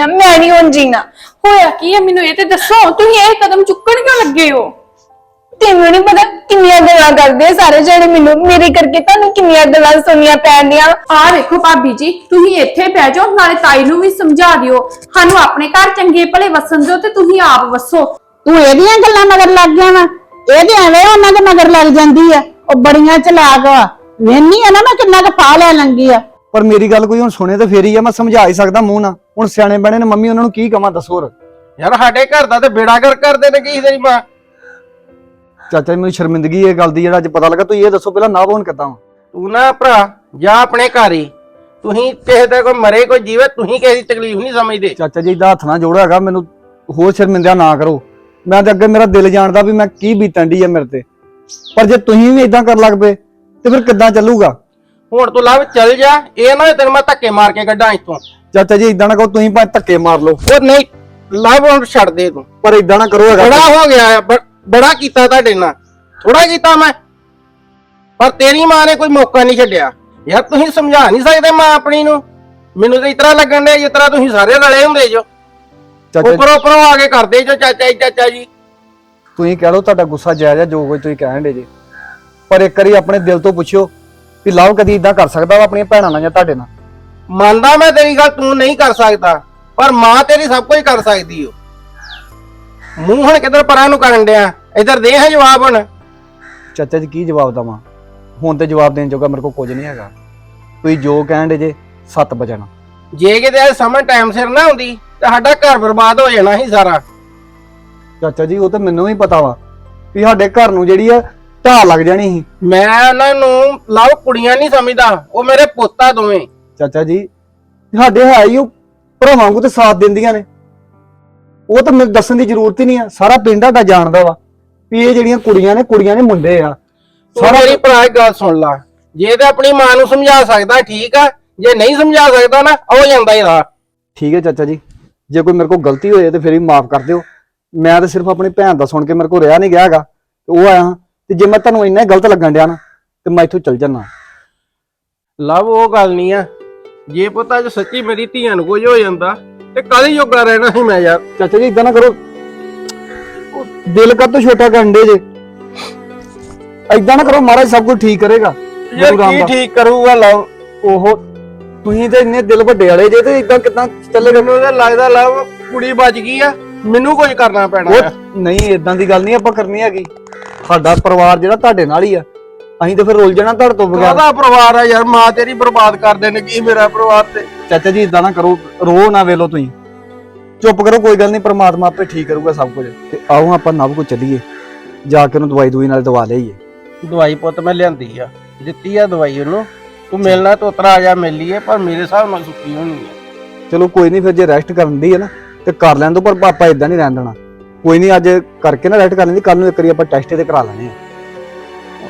ਆ ਮੈਂ ਨਹੀਂ ਹੁਣ ਜੀਣਾ। ਹੋਇਆ ਕੀ ਹੈ ਮੈਨੂੰ ਇਹ ਤੇ ਦੱਸੋ ਤੁਸੀਂ ਇਹ ਕਦਮ ਚੁੱਕਣ ਕਿਉਂ ਲੱਗੇ ਹੋ? ਤੈਨੂੰ ਨਹੀਂ ਪਤਾ ਕਿੰਨੀਆਂ ਗੱਲਾਂ ਕਰਦੇ ਆ ਸਾਰੇ ਜਣੇ ਮੈਨੂੰ ਮੇਰੇ ਕਰਕੇ ਤੁਹਾਨੂੰ ਕਿੰਨੀਆਂ ਗੱਲਾਂ ਸੁਣੀਆਂ ਪੈਣੀਆਂ। ਆ ਵੇਖੋ ਭਾਬੀ ਜੀ ਤੁਸੀਂ ਇੱਥੇ ਬਹਿ ਜਾਓ ਨਾਲੇ ਤਾਈ ਨੂੰ ਵੀ ਸਮਝਾ ਦਿਓ। ਸਾਨੂੰ ਆਪਣੇ ਘਰ ਚੰਗੇ ਭਲੇ ਵਸਣ ਦਿਓ ਤੇ ਤੁਸੀਂ ਆਪ ਵਸੋ। ਤੂੰ ਇਹਦੀਆਂ ਗੱਲਾਂ ਮਗਰ ਲੱਗ ਗਿਆ ਵਾ। ਇਹਦੇ ਐਵੇਂ ਉਹਨਾਂ ਦੇ ਮਗਰ ਲੱਗ ਜਾਂਦੀ ਆ। ਉਹ ਬੜੀਆਂ ਚਲਾਕ ਵਾ। ਵੇਨੀ ਆ ਨਾ ਮੈਂ ਕਿੰਨਾ ਕੁ ਫਾ ਲੈ ਲੰਗੀ ਆ। ਪਰ ਮੇਰੀ ਗੱਲ ਕੋਈ ਹੁਣ ਸੁਣੇ ਤੇ ਫੇਰ ਹੀ ਆ ਮੈਂ ਸਮਝਾ ਹੀ ਸਕਦਾ ਮੂੰਹ ਨਾਲ। ਹੁਣ ਸਿਆਣੇ ਬਣੇ ਨੇ ਮੰਮੀ ਉਹਨਾਂ ਨੂੰ ਕੀ ਕਵਾਂ ਦੱਸੋ ਹੋਰ। ਯਾਰ ਸਾਡੇ ਘਰ ਦਾ ਤੇ ਬੇੜਾ ਕਰ ਕਰਦੇ ਨੇ ਕੀ ਤੇਰੀ ਮਾਂ। ਚਾਚਾ ਜੀ ਮੈਨੂੰ ਸ਼ਰਮਿੰਦਗੀ ਇਹ ਗੱਲ ਦੀ ਜਿਹੜਾ ਅੱਜ ਪਤਾ ਲੱਗਾ ਤੁਸੀਂ ਇਹ ਦੱਸੋ ਪਹਿਲਾਂ ਨਾ ਕਿੱਦਾਂ ਵਾ? ਤੂੰ ਨਾ ਭਰਾ ਜਾ ਆਪਣੇ ਘਰ ਹੀ। ਤੁਸੀਂ ਕਿਸੇ ਦਾ ਕੋਈ ਮਰੇ ਕੋਈ ਜੀਵੇ ਤੁਸੀਂ ਕਿਸੇ ਦੀ ਤਕਲੀਫ ਨਹੀਂ ਸਮਝਦੇ। ਚਾਚਾ ਜੀ ਦਾ ਹੱਥ ਨਾ ਜੋੜੋ ਹੈਗਾ ਮੈਨੂੰ ਹੋਰ ਸ਼ਰਮਿੰਦਿਆ ਨਾ ਕਰੋ। ਮੈਂ ਤਾਂ ਅੱਗੇ ਮੇਰਾ ਦਿਲ ਜਾਣਦਾ ਵੀ ਮੈਂ ਕੀ ਬੀਤਣ ਦੀ ਆ ਮੇਰੇ ਤੇ। ਪਰ ਜੇ ਤੁਸੀਂ ਵੀ ਇਦਾਂ ਕਰਨ ਲੱਗ ਪਏ ਤੇ ਫਿਰ ਕਿੱਦਾਂ ਚੱਲੂਗਾ? ਹੁਣ ਤੂੰ ਲੱਭ ਚੱਲ ਜਾ। ਇਹ ਨਾ ਹੋਏ ਤੈਨੂੰ ਮੈਂ ਧੱਕੇ ਮਾਰ ਕੇ ਕੱਢਾਂ ਇੱਥੋਂ। ਚਾਚਾ ਜੀ ਇਦਾਂ ਨਾ ਕਹੋ ਤੁਸੀਂ ਭਾਵੇਂ ਧੱਕੇ ਮਾਰ ਲਓ। ਉਹ ਨਹੀਂ ਲੱਭ ਹੁਣ ਛੱਡ ਦੇ ਤੂੰ। ਪਰ ਇਦਾਂ ਨਾ ਕਰੋ ਹੈਗਾ ਬੜਾ ਹੋ ਗਿਆ ਹੈ, ਬ- ਬੜਾ ਕੀਤਾ ਤੁਹਾਡੇ ਨਾਲ। ਥੋੜਾ ਕੀਤਾ ਮੈਂ। ਪਰ ਤੇਰੀ ਮਾਂ ਨੇ ਕੋਈ ਮੌਕਾ ਨਹੀਂ ਛੱਡਿਆ। ਯਾਰ ਤੁਸੀਂ ਸਮਝਾ ਨਹੀਂ ਸਕਦੇ ਮਾਂ ਆਪਣੀ ਨੂੰ। ਮੈਨੂੰ ਤਾਂ ਇਤਰਾ ਲੱਗਣ ਡਿਆ ਜਿਸ ਤਰ੍ਹਾਂ ਤੁਸੀਂ ਸਾਰੇ ਰਲੇ ਹੁੰਦੇ ਜੋ। ਚਾਚਾ ਜੀ, ਉੱਪਰੋਂ ਉੱਪਰੋਂ ਆ ਕੇ ਕਰਦੇ ਜੋ ਚਾਚਾ ਜੀ ਚਾਚਾ ਜੀ। ਤੁਸੀਂ ਕਹਿ ਲਓ ਤੁਹਾਡਾ ਗੁੱਸਾ ਜਾਇਜ਼ ਆ ਜੋ ਕੋਈ ਤੁਸੀਂ ਕਹਿਣ ਦੇ ਜੀ। ਪਰ ਇੱਕ ਵਾਰੀ ਆਪਣੇ ਦਿਲ ਤੋਂ ਪੁੱਛਿਓ ਵੀ ਲਵ ਕਦੀ ਇਦਾਂ ਕਰ ਸਕਦਾ ਵਾ ਆਪਣੀਆਂ ਭੈਣਾਂ ਨਾਲ ਜਾਂ ਤੁਹਾਡੇ ਨਾਲ? ਮੰਨਦਾ ਮੈਂ ਤੇਰੀ ਗੱਲ ਤੂੰ ਨਹੀਂ ਕਰ ਸਕਦਾ ਪਰ ਮਾਂ ਤੇਰੀ ਸਭ ਕੁਝ ਕਰ ਸਕਦੀ ਓ। ਮੂੰਹ ਹੁਣ ਕਿੱਧਰ ਪਰਾਂ ਨੂੰ ਕਰਨ ਡਿਆ? ਇੱਧਰ ਦੇ ਹੈ ਜਵਾਬ ਹੁਣ। ਚਾਚਾ ਜੀ ਕੀ ਜਵਾਬ ਦਵਾਂ? ਹੁਣ ਤੇ ਜਵਾਬ ਦੇਣ ਜੋਗਾ ਮੇਰੇ ਕੋਲ ਕੁਝ ਨਹੀਂ ਹੈਗਾ। ਤੁਸੀਂ ਜੋ ਕਹਿਣ ਦੇ ਜੇ ਸੱਤ ਵਜਣ ਜੇ ਕਿਤੇ ਇਹ ਸਮਝ ਟਾਈਮ ਸਿਰ ਨਾ ਹੁੰਦੀ ਤਾਂ ਸਾਡਾ ਘਰ ਬਰਬਾਦ ਹੋ ਜਾਣਾ ਸੀ ਸਾਰਾ। ਚਾਚਾ ਜੀ ਉਹ ਤਾਂ ਮੈਨੂੰ ਵੀ ਪਤਾ ਵਾ ਵੀ ਸਾਡੇ ਘਰ ਨੂੰ ਜਿਹੜੀ ਆ ਢਾਹ ਲੱਗ ਜਾਣੀ ਸੀ। ਮੈਂ ਉਹਨਾਂ ਨੂੰ ਲਵ ਕੁੜੀਆਂ ਨਹੀਂ ਸਮਝਦਾ ਉਹ ਮੇਰੇ ਪੋਤਾ ਦੋਵੇਂ। ਚਾਚਾ ਜੀ ਸਾਡੇ ਹੈ ਹੀ ਉਹ ਭਰਾਵਾਂ ਵਾਂਗੂ ਤੇ ਸਾਥ ਦਿੰਦੀਆਂ ਨੇ। ਉਹ ਤਾਂ ਮੈਨੂੰ ਦੱਸਣ ਦੀ ਜ਼ਰੂਰਤ ਹੀ ਨਹੀਂ ਆ ਸਾਰਾ ਪਿੰਡ ਸਾਡਾ ਜਾਣਦਾ ਵਾ ਵੀ ਇਹ ਜਿਹੜੀਆਂ ਕੁੜੀਆਂ ਨੇ ਕੁੜੀਆਂ ਨੇ ਮੁੰਡੇ ਆ। ਸਾਰਾ ਮੇਰੀ ਭਰਾ ਇੱਕ ਗੱਲ ਸੁਣ ਲਾ। ਜੇ ਤੇ ਆਪਣੀ ਮਾਂ ਨੂੰ ਸਮਝਾ ਸਕਦਾ ਠੀਕ ਆ। ਜੇ ਨਹੀਂ ਸਮਝਾ ਸਕਦਾ ਨਾ ਹੋ ਜਾਂਦਾ ਹੀ ਰਾਹ। ਠੀਕ ਹੈ ਚਾਚਾ ਜੀ। ਜੇ ਕੋਈ ਮੇਰੇ ਕੋਲ ਗਲਤੀ ਹੋਏ ਤੇ ਫਿਰ ਵੀ ਮਾਫ ਕਰ ਦਿਓ। ਮੈਂ ਤਾਂ ਸਿਰਫ ਆਪਣੀ ਭੈਣ ਦਾ ਸੁਣ ਕੇ ਮੇਰੇ ਕੋਲ ਰਿਹਾ ਨਹੀਂ ਗਿਆ ਹੈਗਾ। ਤੇ ਉਹ ਆਇਆ ਹਾਂ। ਤੇ ਜੇ ਮੈਂ ਤੁਹਾਨੂੰ ਇੰਨਾ ਹੀ ਗਲਤ ਲੱਗਣ ਡਿਆ ਨਾ ਤੇ ਮੈਂ ਇੱਥੋਂ ਚੱਲ ਜਾਣਾ ਲਵ ਉਹ ਗੱਲ ਨਹੀਂ ਆ। ਜੇ ਪੁੱਤਾ ਜੇ ਸੱਚੀ ਮੇਰੀ ਧੀਆਂ ਨੂੰ ਕੁਝ ਹੋ ਜਾਂਦਾ ਤੇ ਕਾਹਦੀ ਜੋਗਾ ਰਹਿਣਾ ਸੀ ਮੈਂ ਯਾਰ। ਚਾਚਾ ਜੀ ਇਦਾਂ ਨਾ ਕਰੋ। ਉਹ ਦਿਲ ਕਾ ਤੋਂ ਛੋਟਾ ਕਰਨ ਦੇ ਜੇ। ਇਦਾਂ ਨਾ ਕਰੋ ਮਹਾਰਾਜ ਸਭ ਕੁਝ ਠੀਕ ਕਰੇਗਾ। ਯਾਰ ਗੁਰੂ ਕੀ ਰਾਮਦਾਸ। ਠੀਕ ਕਰੂਗਾ ਲਵ? ਉਹ ਤੁਸੀਂ ਤੇ ਇੰਨੇ ਦਿਲ ਵੱਡੇ ਵਾਲੇ ਜੇ ਤੇ ਇਦਾਂ ਕਿਦਾਂ ਚੱਲੇਗਾ ਮੈਨੂੰ ਤਾਂ ਲੱਗਦਾ ਲਵ ਕੁੜੀ ਬਚ ਗਈ ਆ। ਮੈਨੂੰ ਕੁਝ ਕਰਨਾ ਪੈਣਾ ਆ। ਉਹ ਨਹੀਂ ਇਦਾਂ ਦੀ ਗੱਲ ਨਹੀਂ ਆਪਾਂ ਕਰਨੀ ਹੈਗੀ। ਸਾਡਾ ਪਰਿਵਾਰ ਜਿਹੜਾ ਤੁਹਾਡੇ ਨਾਲ ਹੀ ਆ। ਅਸੀਂ ਤਾਂ ਫਿਰ ਰੁੱਲ ਜਾਣਾ ਤੁਹਾਡੇ ਤੋਂ ਬਗੈਰ। ਕਾਹਦਾ ਪਰਿਵਾਰ ਆ ਯਾਰ? ਮਾਂ ਤੇਰੀ ਬਰਬਾਦ ਕਰ ਦੇਣ ਕੀ ਮੇਰਾ ਪਰਿਵਾਰ ਤੇ? ਚਾਚਾ ਜੀ ਇਦਾਂ ਨਾ ਕਰੋ ਰੋ ਨਾ ਵੇਲੋ ਤੁਸੀਂ। ਚੁੱਪ ਕਰੋ ਕੋਈ ਗੱਲ ਨਹੀਂ ਪ੍ਰਮਾਤਮਾ ਆਪੇ ਠੀਕ ਕਰੂਗਾ ਸਭ ਕੁਝ। ਤੇ ਆਓ ਆਪਾਂ ਨਵ ਕੋ ਚੱਲੀਏ। ਜਾ ਕੇ ਉਹਨੂੰ ਦਵਾਈ ਦੂਈ ਨਾਲ ਦਵਾ ਲਈਏ। ਦਵਾਈ ਪੁੱਤ ਮੈਂ ਲਿਆਂਦੀ ਆ। ਦਿੱਤੀ ਆ ਦਵਾਈ ਉਹਨੂੰ। ਤੂੰ ਮਿਲਣਾ ਤੋਤਰਾ ਆ ਜਾ ਮਿਲ ਲਈਏ ਪਰ ਮੇਰੇ ਹਿਸਾਬ ਨਾਲ ਸੁੱਕੀ ਹੋਣੀ ਆ। ਚਲੋ ਕੋਈ ਨਹੀਂ ਫਿਰ ਜੇ ਰੈਸਟ ਕਰਨ ਦੀ ਹੈ ਨਾ ਤੇ ਕਰ ਲੈਣ ਦੋ ਪਰ ਪਾਪਾ ਇਦਾਂ ਨਹੀਂ ਰਹਿਣ ਦੇਣਾ। ਕੋਈ ਨਹੀਂ ਅੱਜ ਕਰਕੇ ਨਾ ਰੈਸਟ ਕਰ ਲੈਂਦੀ ਕੱਲ ਨੂੰ ਇੱਕ ਵਾਰੀ ਆਪਾਂ ਟੈਸਟ ਤੇ ਕਰਾ ਲੈਣੇ ਆ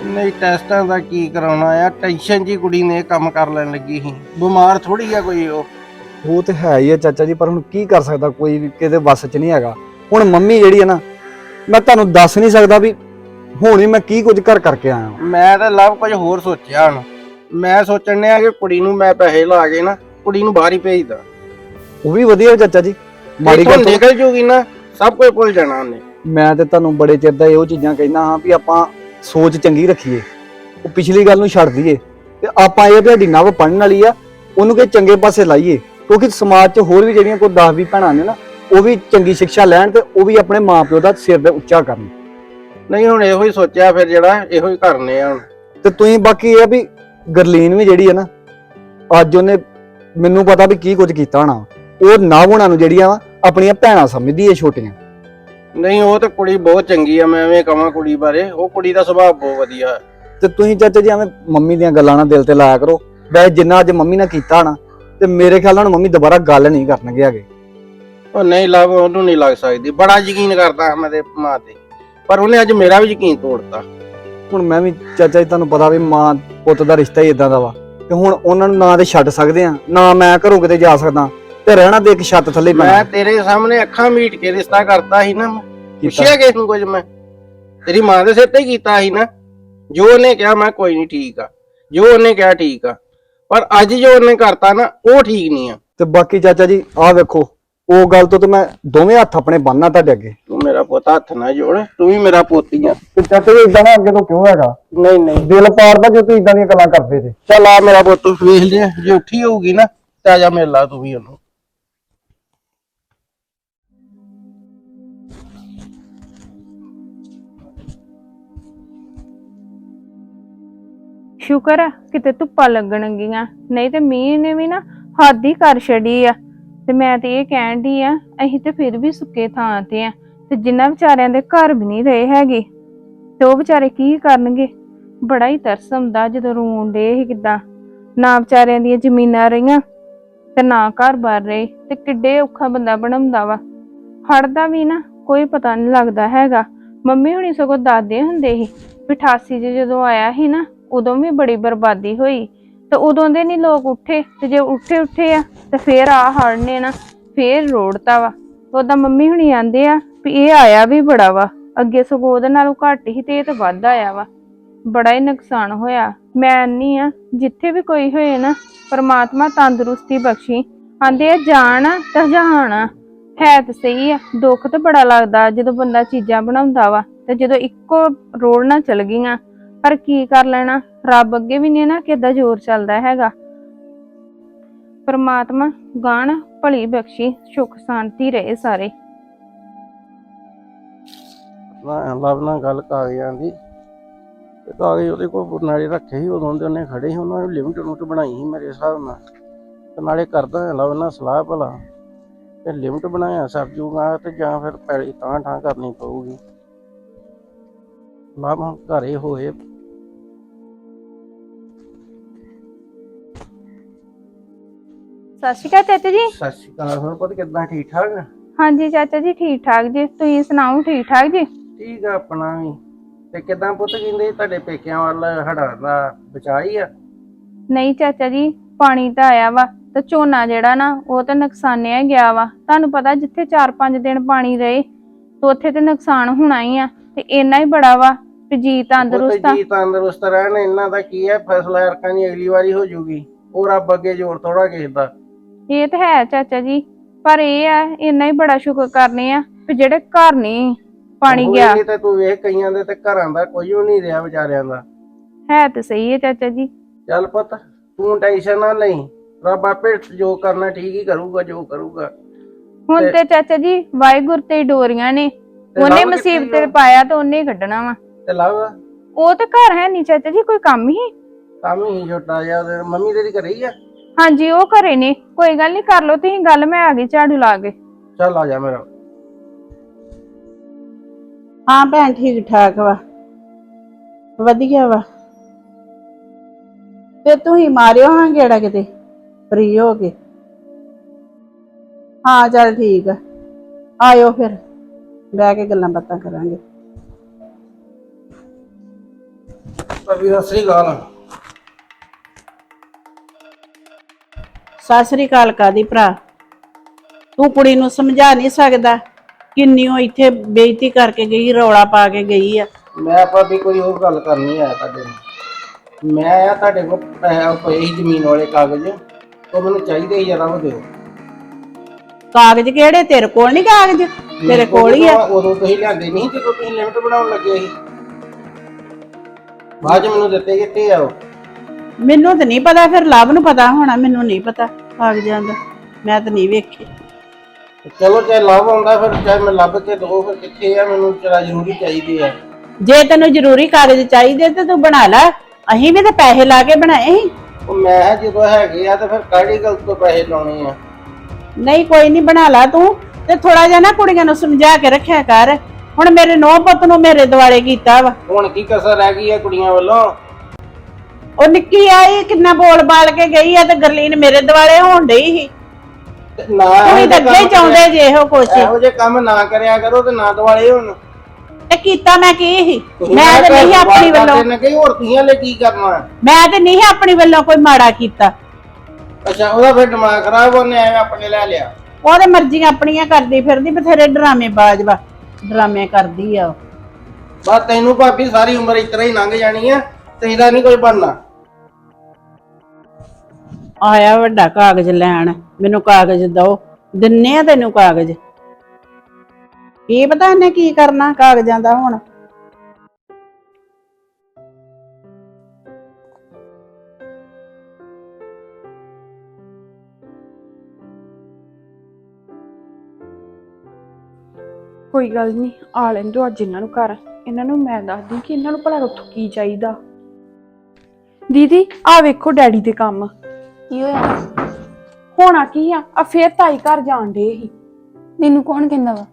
ਨਹੀਂ ਟੈਸਟਾਂ ਦਾ ਕੀ ਕਰਾਉਣਾ ਆ? ਟੈਨਸ਼ਨ ਜੀ ਕੁੜੀ ਨੇ ਇਹ ਕੰਮ ਕਰ ਲੈਣ ਲੱਗੀ ਸੀ। ਬਿਮਾਰ ਥੋੜੀ ਆ ਕੋਈ ਉਹ। ਉਹ ਤੇ ਹੈ ਹੀ ਹੈ ਚਾਚਾ ਜੀ ਪਰ ਹੁਣ ਕੀ ਕਰ ਸਕਦਾ? ਕੋਈ ਵੀ ਕਿਤੇ ਵੱਸ 'ਚ ਨਹੀਂ ਹੈਗਾ। ਹੁਣ ਮੰਮੀ ਜਿਹੜੀ ਹੈ ਨਾ ਮੈਂ ਤੁਹਾਨੂੰ ਦੱਸ ਨਹੀਂ ਸਕਦਾ ਵੀ ਹੁਣ ਹੀ ਮੈਂ ਕੀ ਕੁਝ ਕਰ ਕਰਕੇ ਆਇਆ ਮੈਂ ਤਾਂ ਲਵ ਕੁਝ ਹੋਰ ਸੋਚਿਆ ਹੁਣ। ਮੈਂ ਸੋਚਣ ਡਿਆ ਕਿ ਕੁੜੀ ਨੂੰ ਮੈਂ ਪੈਸੇ ਲਾ ਕੇ ਨਾ ਕੁੜੀ ਨੂੰ ਬਾਹਰ ਹੀ ਭੇਜਦਾ। ਉਹ ਵੀ ਵਧੀਆ ਚਾਚਾ ਜੀ। ਮਾੜੀ ਗੱਲ ਤੋਂ- ਨਿਕਲ ਜੂਗੀ ਨਾ। ਸਭ ਕੁਝ ਭੁੱਲ ਜਾਣਾ ਉਹਨੇ। ਮੈਂ ਤੇ ਤੁਹਾਨੂੰ ਬੜੇ ਚਿਰ ਦਾ ਇਹੋ ਚੀਜ਼ਾਂ ਕਹਿੰਦਾ ਹਾਂ ਵੀ ਆਪਾਂ ਸੋਚ ਚੰਗੀ ਰੱਖੀਏ। ਉਹ ਪਿਛਲੀ ਗੱਲ ਨੂੰ ਛੱਡ ਦਈਏ। ਤੇ ਆਪਾਂ ਇਹ ਵੀ ਸਾਡੀ ਨਵ ਪੜਨ ਵਾਲੀ ਆ ਉਹਨੂੰ ਕਿ ਚੰਗੇ ਪਾਸੇ ਲਾਈਏ। ਕਿਉਂਕਿ ਸਮਾਜ 'ਚ ਹੋਰ ਵੀ ਜਿਹੜੀਆਂ ਕੋਈ 10 20 ਭੈਣਾਂ ਨੇ ਨਾ ਉਹ ਵੀ ਚੰਗੀ ਸਿੱਖਿਆ ਲੈਣ ਤੇ ਉਹ ਵੀ ਆਪਣੇ ਮਾਪਿਓ ਦਾ ਸਿਰ ਦੇ ਉੱਚਾ ਕਰਨ। ਨਹੀਂ ਹੁਣ ਇਹੋ ਹੀ ਸੋਚਿਆ ਫਿਰ ਜਿਹੜਾ ਇਹੋ ਹੀ ਕਰਨੇ ਆ ਹੁਣ। ਤੇ ਤੁਸੀਂ ਬਾਕੀ ਇਹ ਆ ਵੀ ਗਰਲੀਨ ਵੀ ਜਿਹੜੀ ਹੈ ਨਾ ਅੱਜ ਉਹਨੇ ਮੈਨੂੰ ਪਤਾ ਵੀ ਕੀ ਕੁਝ ਕੀਤਾ ਹੋਣਾ। ਉਹ ਨਾ ਉਹਨਾਂ ਨੂੰ ਜਿਹੜੀਆਂ ਵਾ ਆਪਣੀਆਂ ਭੈਣਾਂ ਸਮਝਦੀ ਏ ਛੋਟੀਆਂ? ਨਹੀਂ ਉਹ ਤਾਂ ਕੁੜੀ ਬਹੁਤ ਚੰਗੀ ਆ ਮੈਂ ਐਵੇਂ ਕਹਾਂ ਕੁੜੀ ਬਾਰੇ। ਉਹ ਕੁੜੀ ਦਾ ਸੁਭਾਅ ਬਹੁਤ ਵਧੀਆ ਹੈ। ਤੇ ਤੁਸੀਂ ਚਾਚਾ ਜੀ ਐਵੇਂ ਮੰਮੀ ਦੀਆਂ ਗੱਲਾਂ ਨਾਲ ਦਿਲ ਤੇ ਲਾਇਆ ਕਰੋ। ਵੈਸੇ ਜਿੰਨਾ ਅੱਜ ਮੰਮੀ ਨੇ ਕੀਤਾ ਨਾ ਤੇ ਮੇਰੇ ਖਿਆਲ ਨਾਲ ਮੰਮੀ ਦੁਬਾਰਾ ਗੱਲ ਨਹੀਂ ਕਰਨਗੇ ਹੈਗੇ। ਉਹ ਨਹੀਂ ਲਵ ਉਹਨੂੰ ਨਹੀਂ ਲੱਗ ਸਕਦੀ। ਬੜਾ ਯਕੀਨ ਕਰਦਾ ਮੈਂ ਤੇ ਮਾਂ ਤੇ। ਪਰ ਉਹਨੇ ਅੱਜ ਮੇਰਾ ਵੀ ਯਕੀਨ ਤੋੜਤਾ। ਹੁਣ ਮੈਂ ਵੀ ਚਾਚਾ ਜੀ ਤੁਹਾਨੂੰ ਪਤਾ ਵੀ ਮਾਂ ਪੁੱਤ ਦਾ ਰਿਸ਼ਤਾ ਹੀ ਇਦਾਂ ਦਾ ਵਾ। ਤੇ ਹੁਣ ਉਹਨਾਂ ਨੂੰ ਨਾ ਤੇ ਛੱਡ ਸਕਦੇ ਆ ਨਾ ਮੈਂ ਘਰੋਂ ਕਿਤੇ ਜਾ ਸਕਦਾ। ਤੇ ਰਹਿਣਾ ਤੇ ਇੱਕ ਛੱਤ ਥੱਲੇ ਮੈਂ ਪੈਣਾ। ਤੇਰੇ ਸਾਹਮਣੇ ਅੱਖਾਂ ਮੀਟ ਕੇ ਰਿਸ਼ਤਾ ਕਰਤਾ ਸੀ ਨਾ ਮੈਂ। ਪੁੱਛਿਆ ਕਿਸ ਨੂੰ ਕੁਝ ਮੈਂ? ਤੇਰੀ ਮਾਂ ਦੇ ਸਿਰ ਤੇ ਹੀ ਕੀਤਾ ਸੀ ਨਾ। ਜੋ ਉਹਨੇ ਕਿਹਾ ਮੈਂ ਕੋਈ ਨਹੀਂ ਠੀਕ ਆ। ਜੋ ਉਹਨੇ ਕਿਹਾ ਠੀਕ ਆ। ਪਰ ਅੱਜ ਜੋ ਉਹਨੇ ਕਰਤਾ ਨਾ ਉਹ ਠੀਕ ਨਹੀਂ ਆ। ਤੇ ਬਾਕੀ ਚਾਚਾ ਜੀ ਆਹ ਵੇਖੋ ਉਹ ਗੱਲ ਤੋਂ ਤੇ ਮੈਂ ਦੋਵੇਂ ਹੱਥ ਆਪਣੇ ਬੰਨਣਾ ਤੁਹਾਡੇ ਅੱਗੇ। ਤੂੰ ਮੇਰਾ ਪੁੱਤ ਹੱਥ ਨਾ ਜੋੜ ਤੂੰ ਵੀ ਮੇਰਾ ਪੋਤੀ ਆ। ਤੇ ਚਾਚਾ ਜੀ ਇਦਾਂ ਨਾ ਅੱਗੇ ਤੋਂ ਕਿਉਂ ਹੈਗਾ? ਨਹੀਂ ਨਹੀਂ। ਦਿਲ ਪਾੜਦਾ ਜੇ ਤੁਸੀਂ ਇਦਾਂ ਦੀਆਂ ਗੱਲਾਂ ਕਰਦੇ ਜੇ ਚੱਲ ਆ ਮੇਰਾ ਪੁੱਤ ਵੇਖ ਲਿਆ ਜੇ ਉੱਠੀ ਹੋਊਗੀ ਨਾ ਤੇ ਆ ਜਾ ਮਿਲ ਲਾ ਤੂੰ ਵੀ ਉਹਨੂੰ। ਸ਼ੁਕਰ ਆ, ਕਿਤੇ ਧੁੱਪਾਂ ਲੱਗਣਗੀਆਂ। ਨਹੀਂ ਤੇ ਮੀਂਹ ਨੇ ਵੀ ਨਾ ਹੱਦ ਹੀ ਕਰ ਛੜੀ ਆ। ਤੇ ਮੈਂ ਤੇ ਇਹ ਕਹਿਣ ਦੀ ਆ, ਅਸੀਂ ਤੇ ਫਿਰ ਵੀ ਸੁੱਕੇ ਥਾਂ ਤੇ ਆ ਤੇ ਜਿਨ੍ਹਾਂ ਵਿਚਾਰਿਆਂ ਦੇ ਘਰ ਵੀ ਨਹੀਂ ਰਹੇ ਹੈਗੇ। ਤੇ ਉਹ ਵਿਚਾਰੇ ਕੀ ਕਰਨਗੇ? ਬੜਾ ਹੀ ਤਰਸ ਆਉਂਦਾ ਜਦੋਂ ਰੋਣ ਡੇ ਸੀ ਕਿਦਾਂ। ਨਾ ਵਿਚਾਰਿਆਂ ਦੀਆਂ ਜ਼ਮੀਨਾਂ ਰਹੀਆਂ ਤੇ ਨਾ ਘਰ-ਬਾਰ ਰਹੇ ਤੇ ਕਿੱਡੇ ਔਖਾ ਬੰਦਾ ਬਣਾਉਂਦਾ ਵਾ। ਹੜਦਾ ਵੀ ਨਾ ਕੋਈ ਪਤਾ ਨਹੀਂ ਲੱਗਦਾ ਹੈਗਾ। ਮੰਮੀ ਹੁਣੀ ਸਗੋਂ ਦਾਦੇ ਹੁੰਦੇ ਸੀ ਵੀ 88 ਚ ਜਦੋਂ ਆਇਆ ਸੀ ਨਾ ਉਦੋਂ ਵੀ ਬੜੀ ਬਰਬਾਦੀ ਹੋਈ। ਤੇ ਉਦੋਂ ਦੇ ਨਹੀਂ ਲੋਕ ਉੱਠੇ। ਤੇ ਜੇ ਉੱਠੇ ਉੱਠੇ ਆ, ਤੇ ਫੇਰ ਆ ਹੜਨੇ ਨਾ, ਫੇਰ ਰੋੜਤਾ ਵਾ। ਉਹਦਾ ਮੰਮੀ ਹੁਣੀ ਆਂਦੇ ਆ ਵੀ ਇਹ ਆਇਆ ਵੀ ਬੜਾ ਵਾ। ਅੱਗੇ ਸਗੋਂ ਉਹਦੇ ਨਾਲੋਂ ਘੱਟ ਹੀ ਤੇ ਇਹ ਤਾਂ ਵੱਧ ਆਇਆ ਵਾ। ਬੜਾ ਹੀ ਨੁਕਸਾਨ ਹੋਇਆ। ਮੈਂ ਨਹੀਂ ਆ, ਜਿੱਥੇ ਵੀ ਕੋਈ ਹੋਏ ਨਾ, ਪਰਮਾਤਮਾ ਤੰਦਰੁਸਤੀ ਬਖਸ਼ੀ। ਆਂਦੇ ਆ, ਜਾਣ ਤਾਂ ਜਹਾਨ ਆ। ਹੈ ਤਾਂ ਸਹੀ ਆ। ਦੁੱਖ ਤਾਂ ਬੜਾ ਲੱਗਦਾ ਜਦੋਂ ਬੰਦਾ ਚੀਜ਼ਾਂ ਬਣਾਉਂਦਾ ਵਾ। ਤੇ ਜਦੋਂ ਇੱਕੋ ਰੋੜ ਨਾ ਚਲ ਗਈਆਂ ਪਰ ਕੀ ਕਰ ਲੈਣਾ? ਰੱਬ ਅੱਗੇ ਵੀ ਨਹੀਂ ਨਾ ਕਿਦਾਂ ਜ਼ੋਰ ਚੱਲਦਾ ਹੈਗਾ। ਪਰਮਾਤਮਾ ਗਾਣ ਭਲੀ ਬਖਸ਼ੀ, ਸੁਖ ਸ਼ਾਂਤੀ ਰਹੇ ਸਾਰੇ। ਨਾ ਲਵ ਨਾਲ ਗੱਲ ਕਾਗਜ਼ਾਂ ਦੀ ਤੇ ਕਾਗਜ਼ ਉਹਦੇ ਕੋਲ ਨਾਲੇ ਰੱਖੇ ਸੀ, ਉਦੋਂ ਦੇ ਉਹਨੇ ਖੜੇ ਸੀ, ਉਹਨਾਂ ਨੂੰ ਲਿਮਟ ਲੁਮਟ ਬਣਾਈ ਸੀ ਮੇਰੇ ਹਿਸਾਬ ਨਾਲ। ਤੇ ਨਾਲੇ ਕਰਦਾ ਹਾਂ ਲਵ ਨਾਲ ਸਲਾਹ ਭਲਾ। ਤੇ ਲਿਮਟ ਬਣਾਇਆ ਸਰ ਜੂਗਾ ਤੇ ਜਾਂ ਫਿਰ ਪੈਲੀ ਤਾਂ ਠਾਂ ਕਰਨੀ ਪਊਗੀ। ਲਵ ਘਰੇ ਹੋਏ। ਸਤਿ ਸ਼੍ਰੀ ਅਕਾਲ ਚਾਚਾ ਜੀ। ਸਤਿ ਸ਼੍ਰੀ ਅਕਾਲ ਹੋਰ ਪੁੱਤ ਕਿੱਦਾਂ ਠੀਕ ਠਾਕ? ਹਾਂਜੀ ਚਾਚਾ ਜੀ ਠੀਕ ਠਾਕ ਜੀ। ਤੁਸੀਂ ਸੁਣਾਓ ਠੀਕ ਠਾਕ ਜੀ? ਠੀਕ ਆ ਆਪਣਾ ਵੀ। ਤੇ ਕਿੱਦਾਂ ਪੁੱਤ ਕਹਿੰਦੇ ਤੁਹਾਡੇ ਪੇਕਿਆਂ ਵੱਲ ਹੜਾ ਦਾ ਬਚਾਈ ਆ? ਨਹੀਂ ਚਾਚਾ ਜੀ ਪਾਣੀ ਤਾਂ ਆਇਆ ਵਾ ਤੇ ਝੋਨਾ ਜਿਹੜਾ ਨਾ ਉਹ ਤਾਂ ਨੁਕਸਾਨਿਆ ਗਿਆ ਵਾ। ਤੁਹਾਨੂੰ ਪਤਾ ਜਿੱਥੇ 4-5 ਦਿਨ ਪਾਣੀ ਰਹੇ ਤੇ ਉੱਥੇ ਤੇ ਨੁਕਸਾਨ ਹੋਣਾ ਹੀ ਆ। ਤੇ ਇੰਨਾ ਹੀ ਬੜਾ ਵਾ ਵੀ ਜੀ ਤੰਦਰੁਸਤ ਆ। ਜੀ ਤੰਦਰੁਸਤ ਰਹਿਣ ਇਹਨਾਂ ਦਾ ਕੀ ਹੈ ਫੈਸਲਾ ਅਰਕਾਂ ਦੀ ਅਗਲੀ ਵਾਰੀ ਹੋ ਜੂਗੀ। ਉਹ ਰੱਬ ਅੱਗੇ ਜ਼ੋਰ ਥੋੜਾ ਕਿਸੇ ਇਹ ਤਾਂ ਹੈ ਚਾਚਾ ਜੀ ਪਰ ਇਹ ਆ ਇੰਨਾ ਹੀ ਬੜਾ ਸ਼ੁਕਰ ਕਰਨੇ ਆ ਵੀ ਜਿਹੜੇ ਘਰ ਨਹੀਂ ਪਾਣੀ ਗਿਆ। ਤੇ ਤੂੰ ਵੇਖ ਕਈਆਂ ਦੇ ਤੇ ਘਰਾਂ ਦਾ ਕੋਈ ਵੀ ਨਹੀਂ ਰਿਹਾ ਵਿਚਾਰਿਆਂ ਦਾ। ਹੈ ਤੇ ਸਹੀ ਹੈ ਚਾਚਾ ਜੀ। ਚੱਲ ਪੁੱਤ ਤੂੰ ਟੈਨਸ਼ਨ ਨਾ ਲਈ। ਰੱਬ ਆਪੇ ਜੋ ਕਰਨਾ ਠੀਕ ਹੀ ਕਰੂਗਾ ਜੋ ਕਰੂਗਾ। ਹੁਣ ਤੇ ਚਾਚਾ ਜੀ ਵਾਹਿਗੁਰੂ ਤੇ ਡੋਰੀਆਂ ਨੇ। ਉਹਨੇ ਮੁਸੀਬਤ ਤੇ ਪਾਇਆ ਤੇ ਉਹਨੇ ਹੀ ਕੱਢਣਾ ਵਾ। ਤੇ ਲਵ? ਉਹ ਤੇ ਘਰ ਹੈ ਨਹੀਂ ਚਾਚਾ ਜੀ ਕੋਈ ਕੰਮ ਹੀ। ਕੰਮ ਹੀ ਛੋਟਾ ਜਿਹਾ ਮੰਮੀ ਤੇਰੀ ਘਰੇ ਹੀ ਆ? ਹਾਂਜੀ ਉਹ ਘਰੇ ਨੇ। ਕੋਈ ਗੱਲ ਨਹੀਂ ਕਰ ਲਓ ਤੁਸੀਂ ਗੱਲ ਮੈਂ ਆ ਗਈ ਝਾੜੂ ਲਾ ਕੇ। ਚੱਲ ਆ ਜਾ ਮੇਰਾ। ਹਾਂ ਭੈਣ ਠੀਕ ਠਾਕ ਵਾ। ਵਧੀਆ ਵਾ। ਤੇ ਤੁਸੀਂ ਮਾਰਿਓ ਹਾਂ ਗੇੜਾ ਕਿਤੇ ਫਰੀ ਹੋ ਕੇ। ਹਾਂ ਚੱਲ ਠੀਕ ਆ। ਆਇਓ ਫਿਰ ਬਹਿ ਕੇ ਗੱਲਾਂ ਬਾਤਾਂ ਕਰਾਂਗੇ। ਭਾਬੀ ਸਤਿ ਸ੍ਰੀ ਅਕਾਲ। ਸਤਿ ਸ੍ਰੀ ਅਕਾਲ ਕਾਦੀ ਭਰਾ? ਤੂੰ ਕੁੜੀ ਨੂੰ ਸਮਝਾ ਨਹੀਂ ਸਕਦਾ ਕਿੰਨੀ ਉਹ ਇੱਥੇ ਬੇਇੱਜ਼ਤੀ ਕਰਕੇ ਗਈ ਰੌਲਾ ਪਾ ਕੇ ਗਈ ਆ। ਮੈਂ ਭਾਬੀ ਕੋਈ ਹੋਰ ਗੱਲ ਕਰਨੀ ਆਇਆ ਤੁਹਾਡੇ ਨਾਲ। ਮੈਂ ਆਇਆ ਤੁਹਾਡੇ ਕੋਲ ਪੈਸੇ ਪਏ ਸੀ ਜ਼ਮੀਨ ਵਾਲੇ ਕਾਗਜ਼ ਉਹ ਮੈਨੂੰ ਚਾਹੀਦੇ ਜਰਾ ਉਹ ਦਿਓ। ਕਾਗਜ਼ ਕਿਹੜੇ? ਤੇਰੇ ਕੋਲ ਨਹੀਂ ਕਾਗਜ਼? ਤੇਰੇ ਕੋਲ ਹੀ ਆ। ਉਦੋਂ ਤੁਸੀਂ ਲਿਆਂਦੇ ਨਹੀਂ ਜਦੋਂ ਤੁਸੀਂ ਲਿਮਟ ਬਣਾਉਣ ਲੱਗੇ ਸੀ। ਬਾਅਦ 'ਚ ਮੈਨੂੰ ਦਿੱਤੇ ਕਿੱਥੇ ਆ ਉਹ? ਮੈਨੂੰ ਤਾਂ ਨਹੀਂ ਪਤਾ ਫਿਰ ਲਵ ਨੂੰ ਪਤਾ ਹੋਣਾ ਮੈਨੂੰ ਨਹੀਂ ਪਤਾ ਕਾਗਜ਼ਾਂ ਦਾ। ਮੈਂ ਤਾਂ ਨਹੀਂ ਵੇਖੀ। ਚਲੋ ਚਾਹੇ ਲੱਭ ਆਉਂਦਾ ਫਿਰ ਚਾਹੇ ਮੈਂ ਲੱਭ ਕੇ ਦੋ ਫਿਰ ਕਿੱਥੇ ਆ? ਮੈਨੂੰ ਚਲਾ ਜ਼ਰੂਰੀ ਚਾਹੀਦੇ ਆ। ਜੇ ਤੈਨੂੰ ਜ਼ਰੂਰੀ ਕਾਗਜ਼ ਚਾਹੀਦੇ ਤੇ ਤੂੰ ਬਣਾ ਲੈ। ਅਸੀਂ ਵੀ ਤਾਂ ਪੈਸੇ ਲਾ ਕੇ ਬਣਾਏ ਸੀ। ਉਹ ਮੈਂ ਕਿਹਾ ਜਦੋਂ ਹੈਗੇ ਆ ਤੇ ਫਿਰ ਕਾਹਦੀ ਗੱਲ ਤੋਂ ਪੈਸੇ ਲਾਉਣੇ ਆ? ਨਹੀਂ ਕੋਈ ਨਹੀਂ ਬਣਾ ਲਾ ਤੂੰ। ਤੇ ਥੋੜਾ ਜਿਹਾ ਨਾ ਕੁੜੀਆਂ ਨੂੰ ਸਮਝਾ ਕੇ ਰੱਖਿਆ ਕਰ। ਹੁਣ ਮੇਰੇ ਨੌ ਪੁੱਤ ਨੂੰ ਮੇਰੇ ਦੁਆਲੇ ਕੀਤਾ ਵਾ। ਹੁਣ ਕੀ ਕਸਰ ਰਹਿ ਗਈ ਆ ਕੁੜੀਆਂ ਵੱਲੋਂ? ਉਹ ਨਿੱਕੀ ਆਈ ਕਿੰਨਾ ਬੋਲ ਬਾਲ ਕੇ ਗਈ ਆ ਤੇ ਗਰਲੀਨ ਮੇਰੇ ਦੁਆਲੇ ਹੋਣ ਡਈ ਸੀ। ਤੇ ਨਾ ਤੁਸੀਂ ਤਾਂ ਅੱਗੇ ਹੀ ਚਾਹੁੰਦੇ ਜੇ ਇਹੋ ਕੁਛ। ਇਹੋ ਜਿਹੇ ਕੰਮ ਨਾ ਕਰਿਆ ਕਰੋ ਤੇ ਨਾ ਦਿਵਾਲੇ ਹੁਣ। ਤੇ ਕੀਤਾ ਮੈਂ ਕੀ ਸੀ? ਤੁਸੀਂ ਮੈਂ ਤੇ ਨਹੀਂ ਆਪਣੀ ਬਾਹਰ ਵੱਲੋਂ ਕਰਦੇ ਨੇ ਕਹੀ ਹੋਰ ਤੁਸੀਂ ਹਲੇ ਕੀ ਕਰਨਾ? ਮੈਂ ਤੇ ਨਹੀਂ ਆਪਣੀ ਵੱਲੋਂ ਕੋਈ ਮਾੜਾ ਕੀਤਾ। ਅੱਛਾ ਉਹਦਾ ਫਿਰ ਦਿਮਾਗ ਖਰਾਬ ਉਹਨੇ ਐਵੇਂ ਆਪਣੇ ਲੈ ਲਿਆ। ਉਹਦੇ ਮਰਜ਼ੀਆਂ ਆਪਣੀਆਂ ਕਰਦੀ ਫਿਰਦੀ ਬਥੇਰੇ ਡਰਾਮੇ ਬਾਜ ਵਾ ਡਰਾਮੇ ਕਰਦੀ ਆ ਉਹ। ਬਸ ਤੈਨੂੰ ਭਾਬੀ ਸਾਰੀ ਉਮਰ ਇਸ ਤਰ੍ਹਾਂ ਹੀ ਲੰਘ ਜਾਣੀ ਆ ਤੇਰਾ ਨਹੀਂ ਕੋਈ ਬਣਨਾ। ਆਇਆ ਵੱਡਾ ਕਾਗਜ਼ ਲੈਣ, ਮੈਨੂੰ ਕਾਗਜ਼ ਦਓ, ਦਿੰਨੇ ਆ ਤੈਨੂੰ ਕਾਗਜ਼। ਕੀ ਪਤਾ ਇਹਨੇ ਕੀ ਕਰਨਾ ਕਾਗਜ਼ਾਂ ਦਾ ਹੁਣ? ਕੋਈ ਗੱਲ ਨਹੀਂ ਆ ਲੈਂਦੋ ਅੱਜ ਇਹਨਾਂ ਨੂੰ ਘਰ। ਇਹਨਾਂ ਨੂੰ ਮੈਂ ਦੱਸਦੀ ਕਿ ਇਹਨਾਂ ਨੂੰ ਭਲਾ ਉੱਥੋਂ ਕੀ ਚਾਹੀਦਾ। ਦੀਦੀ ਆ ਵੇਖੋ ਡੈਡੀ ਦੇ ਕੰਮ। ਕੀ ਹੋਇਆ? ਹੋਣਾ ਕੀ ਆ? ਆ ਫੇਰ ਤਾਈ ਘਰ ਜਾਣ ਡੇ ਸੀ। ਤੈਨੂੰ ਕੌਣ ਕਹਿੰਦਾ ਵਾ?